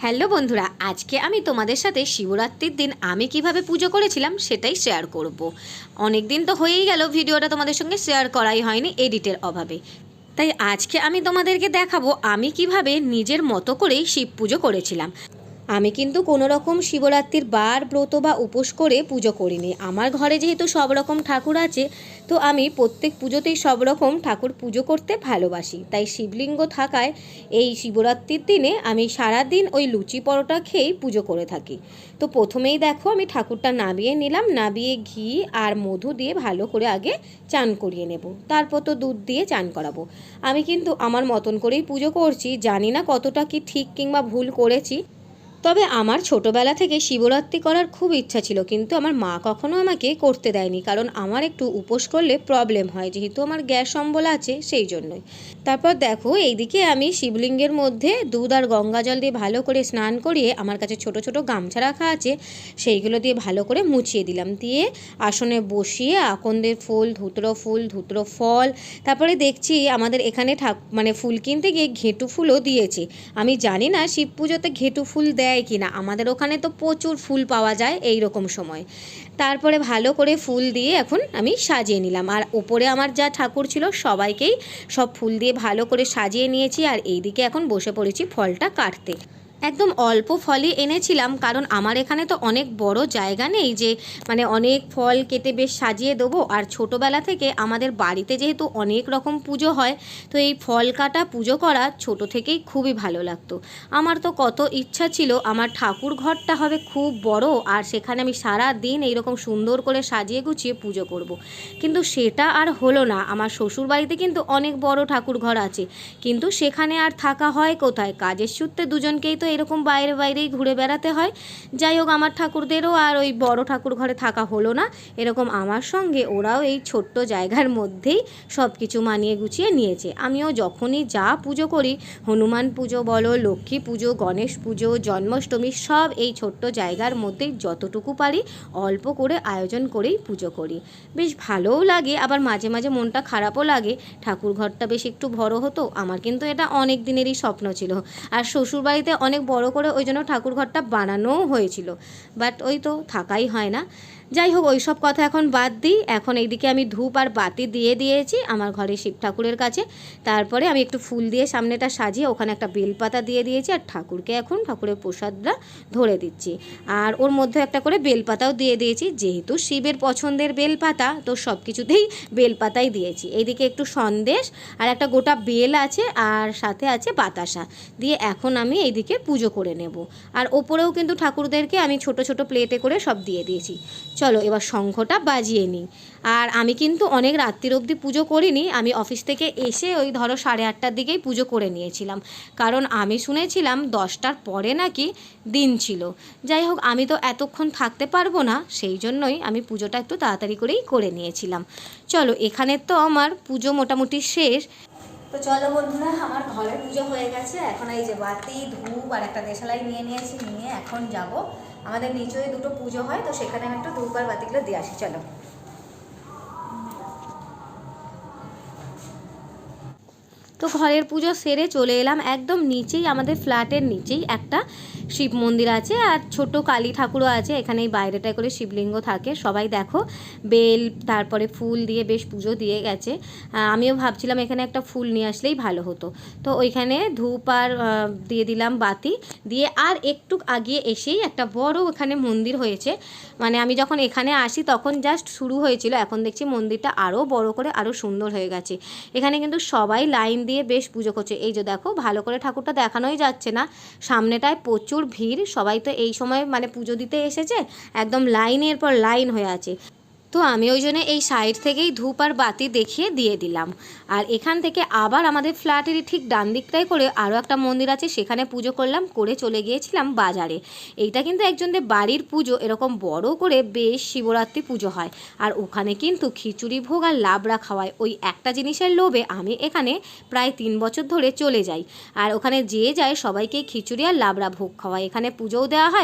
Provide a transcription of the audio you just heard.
Hello বন্ধুরা, আজকে আমি তোমাদের সাথে শিবরাত্রির দিন আমি কীভাবে পুজো করেছিলাম সেটাই শেয়ার করব। অনেক দিন তো হয়েই গেল, ভিডিওটা তোমাদের সঙ্গে শেয়ার করাই হয়নি এডিটের অভাবে তাই আজকে আমি তোমাদেরকে দেখাবো আমি কীভাবে নিজের মতো করেই শিব পুজো করেছিলাম আমি কিন্তু কোনো রকম শিবরাত্রির বার, ব্রত বা উপোস করে পুজো করিনি। আমার ঘরে যেহেতু সব রকম ঠাকুর আছে, তো আমি প্রত্যেক পুজোতেই সব রকম ঠাকুর পুজো করতে ভালোবাসি। তাই শিবলিঙ্গ থাকায় এই শিবরাত্রির দিনে আমি সারা দিন ওই লুচি পরোটা খেয়েই পুজো করে থাকি। তো প্রথমেই দেখো, আমি ঠাকুরটা নাবিয়ে নিলাম নাবিয়ে ঘি আর মধু দিয়ে ভালো করে আগে চান করিয়ে নেব। তারপর তো দুধ দিয়ে চান করাবো। আমি কিন্তু আমার মতন করেই পুজো করছি, জানি না কতটা কি ঠিক কিংবা ভুল করেছি। তবে আমার ছোটবেলা থেকে শিবরাত্রি করার খুব ইচ্ছা ছিল, কিন্তু আমার মা কখনো আমাকে করতে দেয়নি, কারণ আমার একটু উপোস করলে প্রবলেম হয়, যেহেতু আমার গ্যাস অম্বল আছে সেই জন্যই। তারপর দেখো, এইদিকে আমি শিবলিঙ্গের মধ্যে দুধ আর গঙ্গা জল দিয়ে ভালো করে স্নান করিয়ে আমার কাছে ছোট ছোট গামছা রাখা আছে, সেইগুলো দিয়ে ভালো করে মুছিয়ে দিলাম। দিয়ে আসনে বসিয়ে আকন্দের ফুল, ধুতরো ফুল, ধুতরো ফল, তারপরে দেখছি আমাদের এখানে ঠাক মানে ফুল কিনতে গিয়ে ঘেঁটু ফুলও দিয়েছে। আমি জানি না শিব পুজোতে ঘেঁটু ফুল দেয় কি না আমাদের ওখানে তো প্রচুর ফুল পাওয়া যায় এই রকম সময়। তারপরে ভালো করে ফুল দিয়ে এখন আমি সাজিয়ে নিলাম। আর ওপরে আমার যা ঠাকুর ছিল সবাইকেই সব ফুল দিয়ে ভালো করে সাজিয়ে নিয়েছি। আর এইদিকে এখন বসে পড়েছি ফলটা কাটতে। একদম অল্প ফলই এনেছিলাম, কারণ আমার এখানে তো অনেক বড় জায়গা নেই যে মানে অনেক ফল কেটে বেশ সাজিয়ে দেবো। আর ছোটোবেলা থেকে আমাদের বাড়িতে যেহেতু অনেক রকম পুজো হয়, তো এই ফল কাটা পুজো করা ছোট থেকেই খুবই ভালো লাগতো। আমার তো কত ইচ্ছা ছিল, আমার ঠাকুর ঘরটা হবে খুব বড়, আর সেখানে আমি সারা দিন এইরকম সুন্দর করে সাজিয়ে গুছিয়ে পুজো করব। কিন্তু সেটা আর হলো না, আমার শ্বশুর বাড়িতে কিন্তু অনেক বড় ঠাকুর ঘর আছে, কিন্তু সেখানে আর থাকা হয় কোথায়? কাজের সূত্রে দুজনকেই তো এরকম বাইরে বাইরেই ঘুরে বেড়াতে হয়। যাই হোক, আমার ঠাকুরদেরও আর ওই বড় ঠাকুর ঘরে থাকা হলো না। এরকম আমার সঙ্গে ওরাও এই ছোট্ট জায়গার মধ্যেই সব কিছু মানিয়ে গুছিয়ে নিয়েছে। আমিও যখনই যা পুজো করি, হনুমান পুজো বলো, লক্ষ্মী পুজো, গণেশ পুজো, জন্মাষ্টমী, সব এই ছোট্ট জায়গার মধ্যেই যতটুকু পারি অল্প করে আয়োজন করেই পুজো করি। বেশ ভালোও লাগে, আবার মাঝে মাঝে মনটা খারাপও লাগে। ঠাকুর ঘরটা বেশ একটু বড় হতো, আমার কিন্তু এটা অনেক দিনেরই স্বপ্ন ছিল। আর শ্বশুরবাড়িতে অনেক বড় করে ওই জন্য ঠাকুর ঘরটা বানানোও হয়েছিল। বাট ওই তো থাকাই হয় না। যাই হোক ওই সব কথা এখন বাদ দিই। এখন এইদিকে আমি ধূপ আর বাতি দিয়ে দিয়েছি আমার ঘরে শিব ঠাকুরের কাছে। তারপরে আমি একটু ফুল দিয়ে সামনেটা সাজিয়ে ওখানে একটা বেলপাতা দিয়ে দিয়েছি আর ঠাকুরকে এখন ঠাকুরের প্রসাদটা ধরে দিচ্ছি। আর ওর মধ্যে একটা করে বেলপাতাও দিয়ে দিয়েছি। যেহেতু শিবের পছন্দের বেলপাতা, তো সব কিছুতেই বেলপাতাই দিয়েছি। এইদিকে একটু সন্দেশ আর একটা গোটা বেল আছে আর সাথে আছে বাতাসা দিয়ে এখন আমি এইদিকে পুজো করে নেব। আর ওপরেও কিন্তু ঠাকুরদেরকে আমি ছোট ছোট প্লেটে করে সব দিয়ে দিয়েছি। চলো এবার শঙ্খটা বাজিয়ে নিই। আর আমি কিন্তু অনেক রাত্রির অবধি পুজো করিনি, আমি অফিস থেকে এসে ওই ধরো সাড়ে আটটার দিকেই পুজো করে নিয়েছিলাম। কারণ আমি শুনেছিলাম দশটার পরে নাকি দিন ছিল। যাই হোক, আমি তো এতক্ষণ থাকতে পারব না, সেই জন্যই আমি পুজোটা একটু তাড়াতাড়ি করেই করে নিয়েছিলাম। চলো, এখানে তো আমার পুজো মোটামুটি শেষ। তো চলো বন্ধুরা, আমার ঘরে পুজো হয়ে গেছে। এখন এই যে বাতি, ধূপ আর একটা দেশালাই নিয়ে নিয়েছি, নিয়ে এখন যাব। আমাদের নিচে দুটো পুজো হয় তো সেখানে আমি একটু দুর্গার বাতিগুলো দিয়ে আসি চলো। তো ঘরের পুজো সেরে চলে এলাম একদম নিচেই, আমাদের ফ্ল্যাটের নিচেই একটা শিব মন্দির আছে আর ছোট কালী ঠাকুরও আছে এখানে এই বাইরেটায় করে শিবলিঙ্গ থাকে। সবাই দেখো, বেল, তারপরে ফুল দিয়ে বেশ পুজো দিয়ে গেছে। আমিও ভাবছিলাম এখানে একটা ফুল নিয়ে আসলেই ভালো হতো। তো ওইখানে ধূপ আর দিয়ে দিলাম বাতি দিয়ে আর একটু আগিয়ে এসেই একটা বড় ওখানে মন্দির হয়েছে। মানে আমি যখন এখানে আসি তখন জাস্ট শুরু হয়েছিল, এখন দেখছি মন্দিরটা আরও বড় করে আরও সুন্দর হয়ে গেছে। এখানে কিন্তু সবাই লাইন দিয়ে বেশ পুজো করছে। এই যে দেখো, ভালো করে ঠাকুরটা দেখানোই যাচ্ছে না। সামনেটায় প্রচুর ভিড়, সবাই তো এই সময় মানে পুজো দিতে এসেছে, একদম লাইনের পর লাইন হয়ে আছে। তো আমি ওই জন্য এই সাইড থেকেই ধূপ আর বাতি দেখিয়ে দিয়ে দিলাম। আর এখান থেকে আবার আমাদের ফ্ল্যাটেরই ঠিক ডান দিকটাই করে আরও একটা মন্দির আছে, সেখানে পুজো করলাম, করে চলে গিয়েছিলাম বাজারে। এইটা কিন্তু একজনদের বাড়ির পুজো, এরকম বড় করে বেশ শিবরাত্রি পুজো হয়। আর ওখানে কিন্তু খিচুড়ি, ভোগ আর লাবড়া খাওয়ায়। ওই একটা জিনিসের লোভে আমি এখানে প্রায় তিন বছর ধরে চলে যাই। আর ওখানে যে যায় সবাইকে খিচুড়ি আর লাবড়া ভোগ খাওয়ায়। এখানে পুজোও দেওয়া হয়